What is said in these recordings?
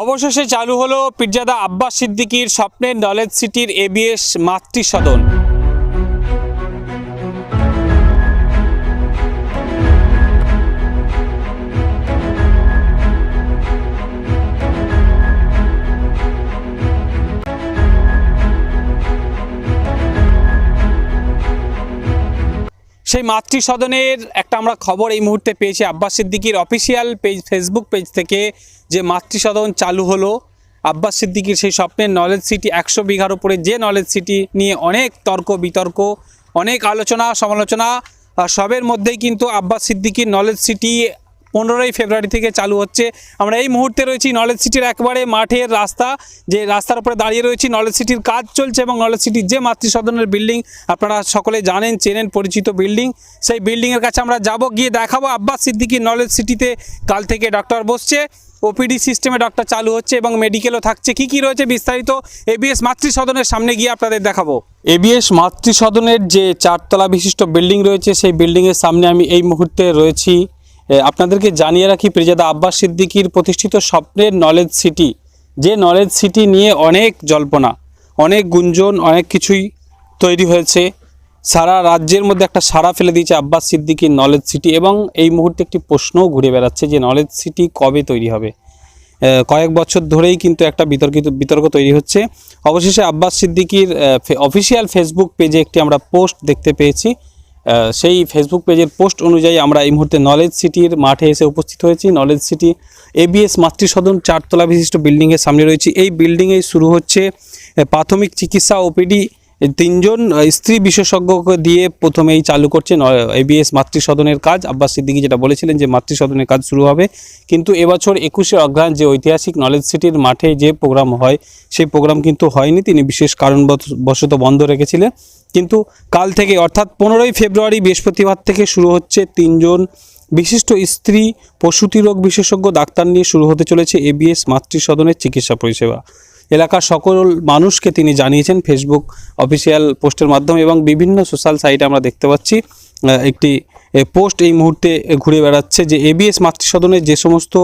অবশেষে চালু হলো পিজ্জাদা আব্বাস সিদ্দিকির স্বপ্নের নলেজ সিটির এবিএস মাতৃ সেই মাতৃ সদনের একটা আমরা খবর এই মুহূর্তে পেয়েছি। আব্বাস সিদ্দিকির অফিসিয়াল পেজ, ফেসবুক পেজ থেকে যে মাতৃসদন চালু হলো, আব্বাস সিদ্দিকির সেই স্বপ্নের নলেজ সিটি একশো বিঘার উপরে যে নলেজ সিটি নিয়ে অনেক তর্ক বিতর্ক, অনেক আলোচনা, সমালোচনা সবের মধ্যেই কিন্তু আব্বাস সিদ্দিকির নলেজ সিটি পনেরোই ফেব্রুয়ারি থেকে চালু হচ্ছে। আমরা এই মুহূর্তে রয়েছি নলেজ সিটির একবারে মাঠের রাস্তা, যে রাস্তার উপরে দাঁড়িয়ে রয়েছি নলেজ সিটির কাজ চলছে এবং নলেজ সিটির যে মাতৃসদনের বিল্ডিং, আপনারা সকলে জানেন, চেনেন, পরিচিত বিল্ডিং। সেই বিল্ডিংয়ের কাছে আমরা যাব, গিয়ে দেখাবো। আব্বাস সিদ্দিকির নলেজ সিটিতে কাল থেকে ডক্টর বসছে। ওপিডি সিস্টেমে ডক্টর চালু হচ্ছে এবং মেডিকেলও থাকছে। কি কি রয়েছে বিস্তারিত এবিএস মাতৃসদনের সামনে গিয়ে আপনাদের দেখাবো। এবিএস মাতৃসদনের যে চারতলা বিশিষ্ট বিল্ডিং রয়েছে, সেই বিল্ডিংয়ের সামনে আমি এই মুহূর্তে রয়েছি। আপনাদেরকে জানিয়ে রাখি প্রিজাদা আব্বাস সিদ্দিকির প্রতিষ্ঠিত স্বপ্নের নলেজ সিটি যে নলেজ সিটি নিয়ে অনেক জল্পনা, অনেক গুঞ্জন, অনেক কিছুই তৈরি হয়েছে। সারা রাজ্যের মধ্যে একটা সাড়া ফেলে দিয়েছে আব্বাস সিদ্দিকির নলেজ সিটি এবং এই মুহূর্তে একটি প্রশ্নও ঘুরে বেড়াচ্ছে যে নলেজ সিটি কবে তৈরি হবে। কয়েক বছর ধরেই কিন্তু একটা বিতর্কিত, বিতর্ক তৈরি হচ্ছে। অবশেষে আব্বাস সিদ্দিকির অফিসিয়াল ফেসবুক পেজে একটি আমরা পোস্ট দেখতে পেয়েছি। সেই ফেসবুক পেজের পোস্ট অনুযায়ী আমরা এই মুহূর্তে নলেজ সিটির মাঠে এসে উপস্থিত হয়েছি। নলেজ সিটি এবিএস মাতৃসদন চারতলা বিশিষ্ট বিল্ডিংয়ের সামনে রয়েছে। এই বিল্ডিংয়ে শুরু হচ্ছে প্রাথমিক চিকিৎসা ওপিডি তিনজন স্ত্রী বিশেষজ্ঞকে দিয়ে প্রথমেই চালু করছে এবিএস মাতৃসদনের কাজ। আব্বাস সিদ্দিকী যেটা বলেছিলেন যে মাতৃসদনের কাজ শুরু হবে। কিন্তু এবছর একুশে অগ্রহায়ণ যে ঐতিহাসিক নলেজ সিটির মাঠে যে প্রোগ্রাম হয়, সেই প্রোগ্রাম কিন্তু হয়নি। তিনি বিশেষ কারণবশত বন্ধ রেখেছিলেন। কিন্তু কাল থেকে, অর্থাৎ পনেরোই ফেব্রুয়ারি বৃহস্পতিবার থেকে শুরু হচ্ছে তিনজন বিশিষ্ট স্ত্রী প্রসূতি রোগ বিশেষজ্ঞ ডাক্তার নিয়ে শুরু হতে চলেছে এবিএস মাতৃসদনের চিকিৎসা পরিষেবা। এলাকার সকল মানুষকে তিনি জানিয়েছেন ফেসবুক অফিসিয়াল পোস্টের মাধ্যমে এবং বিভিন্ন সোশ্যাল সাইটে আমরা দেখতে পাচ্ছি একটি পোস্ট এই মুহূর্তে ঘুরে বেড়াচ্ছে যে এবিএস মাতৃসদনের যে সমস্ত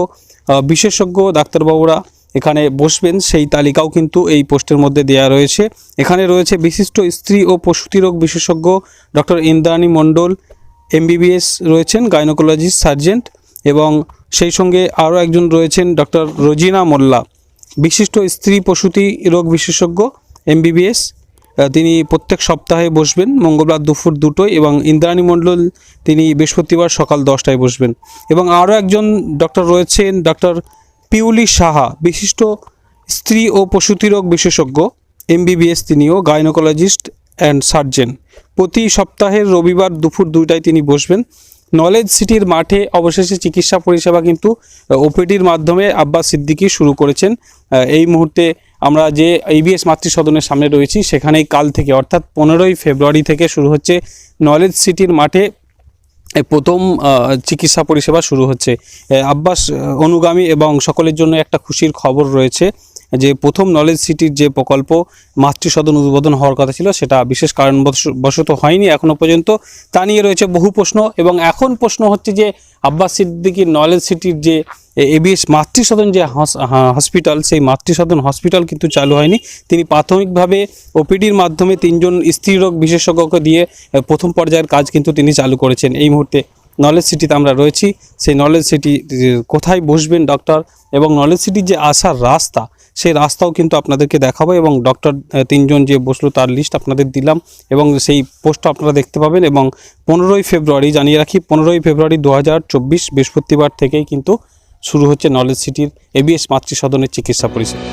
বিশেষজ্ঞ ডাক্তারবাবুরা এখানে বসবেন সেই তালিকাও কিন্তু এই পোস্টের মধ্যে দেওয়া রয়েছে। এখানে রয়েছে বিশিষ্ট স্ত্রী ও প্রসূতি রোগ বিশেষজ্ঞ ডক্টর ইন্দ্রাণী মণ্ডল এমবিবিএস রয়েছেন গাইনোকোলজিস্ট সার্জেন্ট এবং সেই সঙ্গে আরও একজন রয়েছেন ডক্টর রোজিনা মোল্লা। বিশিষ্ট স্ত্রী প্রসূতি রোগ বিশেষজ্ঞ এমবিবিএস তিনি প্রত্যেক সপ্তাহে বসবেন, মঙ্গলবার দুপুর দুটোয় এবং ইন্দ্রাণী মণ্ডল তিনি বৃহস্পতিবার সকাল দশটায় বসবেন। এবং আরও একজন ডক্টর রয়েছেন, ডক্টর পিউলি সাহা, বিশিষ্ট স্ত্রী ও প্রসূতি রোগ বিশেষজ্ঞ এমবিবিএস তিনিও গাইনোকোলজিস্ট অ্যান্ড সার্জেন। প্রতি সপ্তাহের রবিবার দুপুর দুইটায় তিনি বসবেন। নলেজ সিটির মাঠে অবশেষে চিকিৎসা পরিষেবা কিন্তু ওপিডির মাধ্যমে আব্বাস সিদ্দিকি শুরু করেছেন। এই মুহূর্তে আমরা যে এবিএস মাতৃসদনের সামনে রয়েছি, সেখানেই কাল থেকে, অর্থাৎ পনেরোই ফেব্রুয়ারি থেকে শুরু হচ্ছে নলেজ সিটির মাঠে প্রথম চিকিৎসা পরিষেবা শুরু হচ্ছে। আব্বাস অনুগামী এবং সকলের জন্য একটা খুশির খবর রয়েছে। যে প্রথম নলেজ সিটির যে প্রকল্প মাতৃসদন উদ্বোধন হওয়ার কথা ছিল, সেটা বিশেষ কারণবশত হয়নি এখনও পর্যন্ত। তা নিয়ে রয়েছে বহু প্রশ্ন এবং এখন প্রশ্ন হচ্ছে যে, আব্বাস সিদ্দিকির নলেজ সিটির যে এবিএস মাতৃসদন যে হসপিটাল সেই মাতৃসদন হসপিটাল কিন্তু চালু হয়নি। তিনি প্রাথমিকভাবে ওপিডির মাধ্যমে তিনজন স্ত্রীরোগ বিশেষজ্ঞকে দিয়ে প্রথম পর্যায়ের কাজ কিন্তু তিনি চালু করেছেন। এই মুহূর্তে নলেজ সিটিতে আমরা রয়েছি। সেই নলেজ সিটি কোথায় বসবেন ডক্টর এবং নলেজ সিটির যে আসার রাস্তা সেই রাস্তাও কিন্তু আপনাদেরকে দেখাবো এবং ডক্টর তিনজন যে বসল তার লিস্ট আপনাদের দিলাম এবং সেই পোস্টটা আপনারা দেখতে পাবেন এবং পনেরোই ফেব্রুয়ারি, জানিয়ে রাখি, পনেরোই ফেব্রুয়ারি দু হাজার চব্বিশ বৃহস্পতিবার থেকেই কিন্তু শুরু হচ্ছে নলেজ সিটির এবিএস মাতৃসদনের চিকিৎসা পরিষেবা।